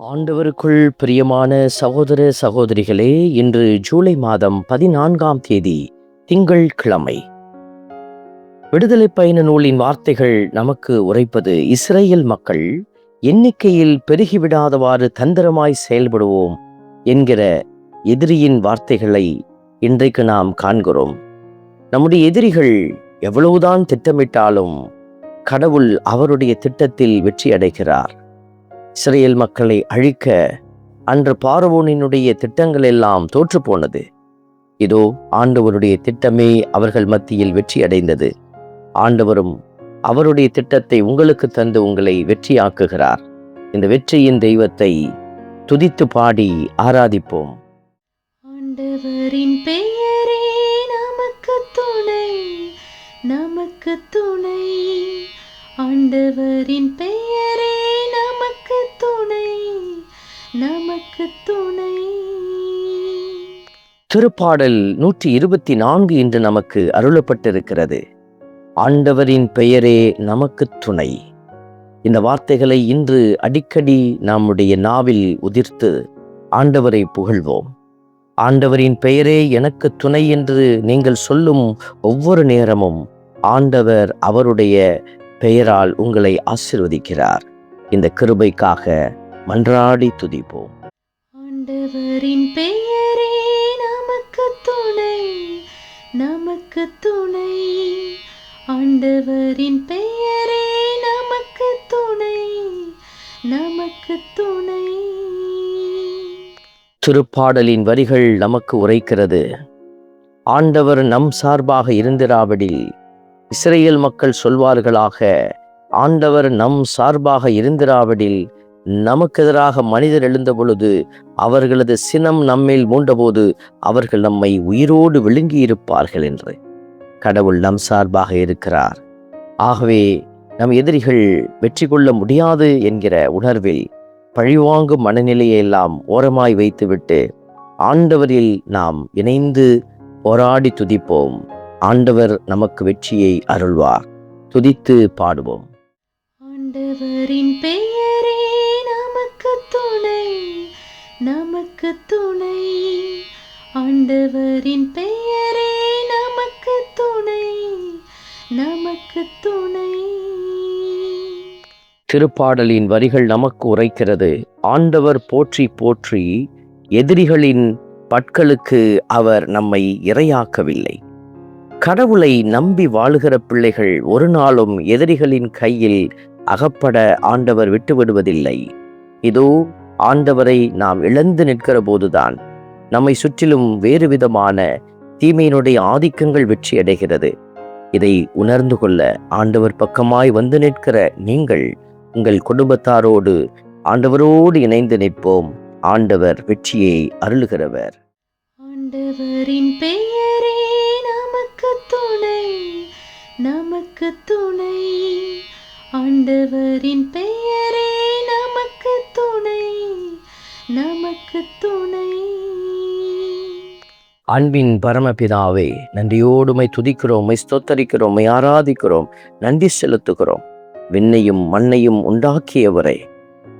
ஆண்டவருக்குள் பிரியமான சகோதர சகோதரிகளே இன்று ஜூலை மாதம் பதினான்காம் தேதி திங்கள் கிழமை. விடுதலை பயண நூலின் வார்த்தைகள் நமக்கு உரைப்பது இஸ்ரேல் மக்கள் எண்ணிக்கையில் பெருகிவிடாதவாறு தந்திரமாய் செயல்படுவோம் என்கிற எதிரியின் வார்த்தைகளை இன்றைக்கு நாம் காண்கிறோம். நம்முடைய எதிரிகள் எவ்வளவுதான் திட்டமிட்டாலும் கடவுள் அவருடைய திட்டத்தில் வெற்றி அடைகிறார் இஸ்ரேல் மக்களை அழிக்க அன்று பார்வோனினுடைய திட்டங்கள் எல்லாம் தோற்று போனது. இதோ ஆண்டவருடைய திட்டமே அவர்கள் மத்தியில் வெற்றி அடைந்தது. ஆண்டவரும் அவருடைய திட்டத்தை உங்களுக்கு தந்து உங்களை வெற்றியாக்குகிறார். இந்த வெற்றியின் தெய்வத்தை துதித்து பாடி ஆராதிப்போம். ஆண்டவரின் பெயரே நமக்கு துணை நமக்கு துணை. ஆண்டவரின் பெயரே நமக்கு துணை. திருப்பாடல் நூற்றி இருபத்தி நான்கு இன்று நமக்கு அருளப்பட்டிருக்கிறது. ஆண்டவரின் பெயரே நமக்கு துணை. இந்த வார்த்தைகளை இன்று அடிக்கடி நம்முடைய நாவில் உதிர்த்து ஆண்டவரை புகழ்வோம். ஆண்டவரின் பெயரே எனக்கு துணை என்று நீங்கள் சொல்லும் ஒவ்வொரு நேரமும் ஆண்டவர் அவருடைய பெயரால் உங்களை ஆசிர்வதிக்கிறார். இந்த கிருபைக்காக மன்றாடி துதிப்போம். ஆண்டவரின் பெயரே நமக்கு துணை நமக்கு துணை. ஆண்டவரின் பெயரே நமக்கு துணை நமக்கு துணை. திருப்பாடலின் வரிகள் நமக்கு உரைக்கிறது. ஆண்டவர் நம் சார்பாக இருந்திராவிடில் இஸ்ரேல் மக்கள் சொல்வார்களாக ஆண்டவர் நம் சார்பாக இருந்திராவிடில் நமக்கு எதிராக மனிதர் எழுந்த பொழுது அவர்களது சினம் நம்மேல் மூண்டபோது அவர்கள் நம்மை உயிரோடு விழுங்கியிருப்பார்கள் என்று. கடவுள் நம் சார்பாக இருக்கிறார். ஆகவே நம் எதிரிகள் வெற்றி கொள்ள முடியாது என்கிற உணர்வில் பழிவாங்கும் மனநிலையை எல்லாம் ஓரமாய் வைத்துவிட்டு ஆண்டவரில் நாம் இணைந்து போராடி துதிப்போம். ஆண்டவர் நமக்கு வெற்றியை அருள்வார். துதித்து பாடுவோம். ஆண்டவரின் பெயர் நமக்கு துணை. ஆண்டவரின் பெயரே நமக்கு துணை. நமக்கு துணை. திருப்பாடலின் வரிகள் நமக்கு உரைக்கிறது. ஆண்டவர் போற்றி போற்றி எதிரிகளின் பற்களுக்கு அவர் நம்மை இரையாக்கவில்லை. கடவுளை நம்பி வாழுகிற பிள்ளைகள் ஒரு நாளும் எதிரிகளின் கையில் அகப்பட ஆண்டவர் விட்டுவிடுவதில்லை. இதோ ஆண்டவரை நாம் இழந்து நிற்கிற போதுதான் நம்மை சுற்றிலும் வேறு விதமான தீமையினுடைய ஆதிக்கங்கள் வெற்றி அடைகிறது. இதை உணர்ந்து கொள்ள ஆண்டவர் பக்கமாய் வந்து நிற்கிற நீங்கள் உங்கள் குடும்பத்தாரோடு ஆண்டவரோடு இணைந்து நிற்போம். ஆண்டவர் வெற்றியை அருளுகிறவர். ஆண்டவரின் பெயரே நமக்கு துணை நமக்கு துணை. ஆண்டவரின் பெயர் அன்பின் பரமபிதாவே நன்றியோடுமை துதிக்கிறோமை துதிக்கிறோம் ஸ்தோத்தரிக்கிறோம் ஆராதிக்கிறோம் நன்றி செலுத்துகிறோம். விண்ணையும் மண்ணையும் உண்டாக்கியவரே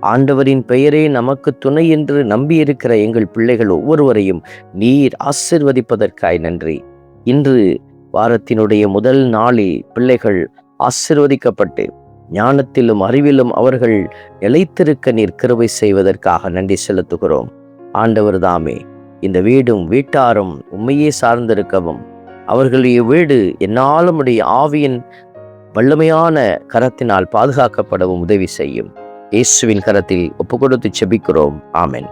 ஆண்டவரின் பெயரே நமக்கு துணை என்று நம்பியிருக்கிற எங்கள் பிள்ளைகள் ஒவ்வொருவரையும் நீர் ஆசிர்வதிப்பதற்காய் நன்றி. இன்று வாரத்தினுடைய முதல் நாளில் பிள்ளைகள் ஆசிர்வதிக்கப்பட்டு ஞானத்திலும் அறிவிலும் அவர்கள் நிலைத்திருக்க நீர் கிருவை செய்வதற்காக நன்றி செலுத்துகிறோம். ஆண்டவர் தாமே இந்த வீடும் வீட்டாரும் உண்மையே சார்ந்திருக்கவும். அவர்களுடைய வீடு என்னாலும் உடைய ஆவியின் வல்லமையான கரத்தினால் பாதுகாக்கப்படவும் உதவி செய்யும். இயேசுவின் கரத்தில் ஒப்பு கொடுத்து செபிக்கிறோம். ஆமென்.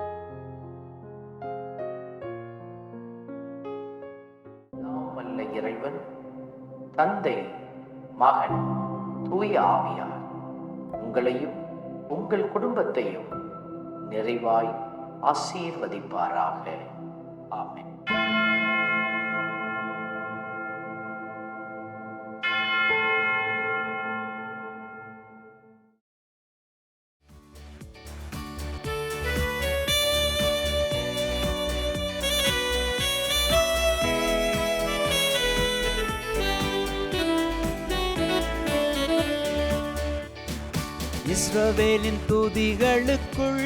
இறைவன் தந்தை மகன் தூய ஆவியார். உங்களையும் உங்கள் குடும்பத்தையும் நிறைவாய் ஆசீர்வதிப்பாராக ஆமென் இஸ்ரவேலின் துதிகளுக்குள்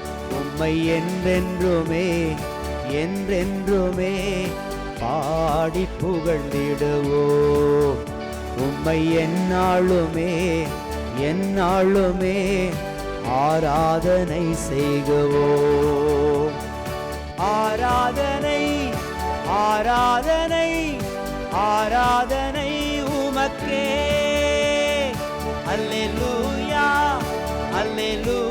உம்மை என்றென்றுமே என்றென்றுமே பாடி புகழ்ந்திடுவோ. உம்மை என்னாளுமே என்னாளுமே ஆராதனை செய்கவோ. ஆராதனை ஆராதனை ஆராதனை உமக்கே. அல்லேலூயா அல்லேலூயா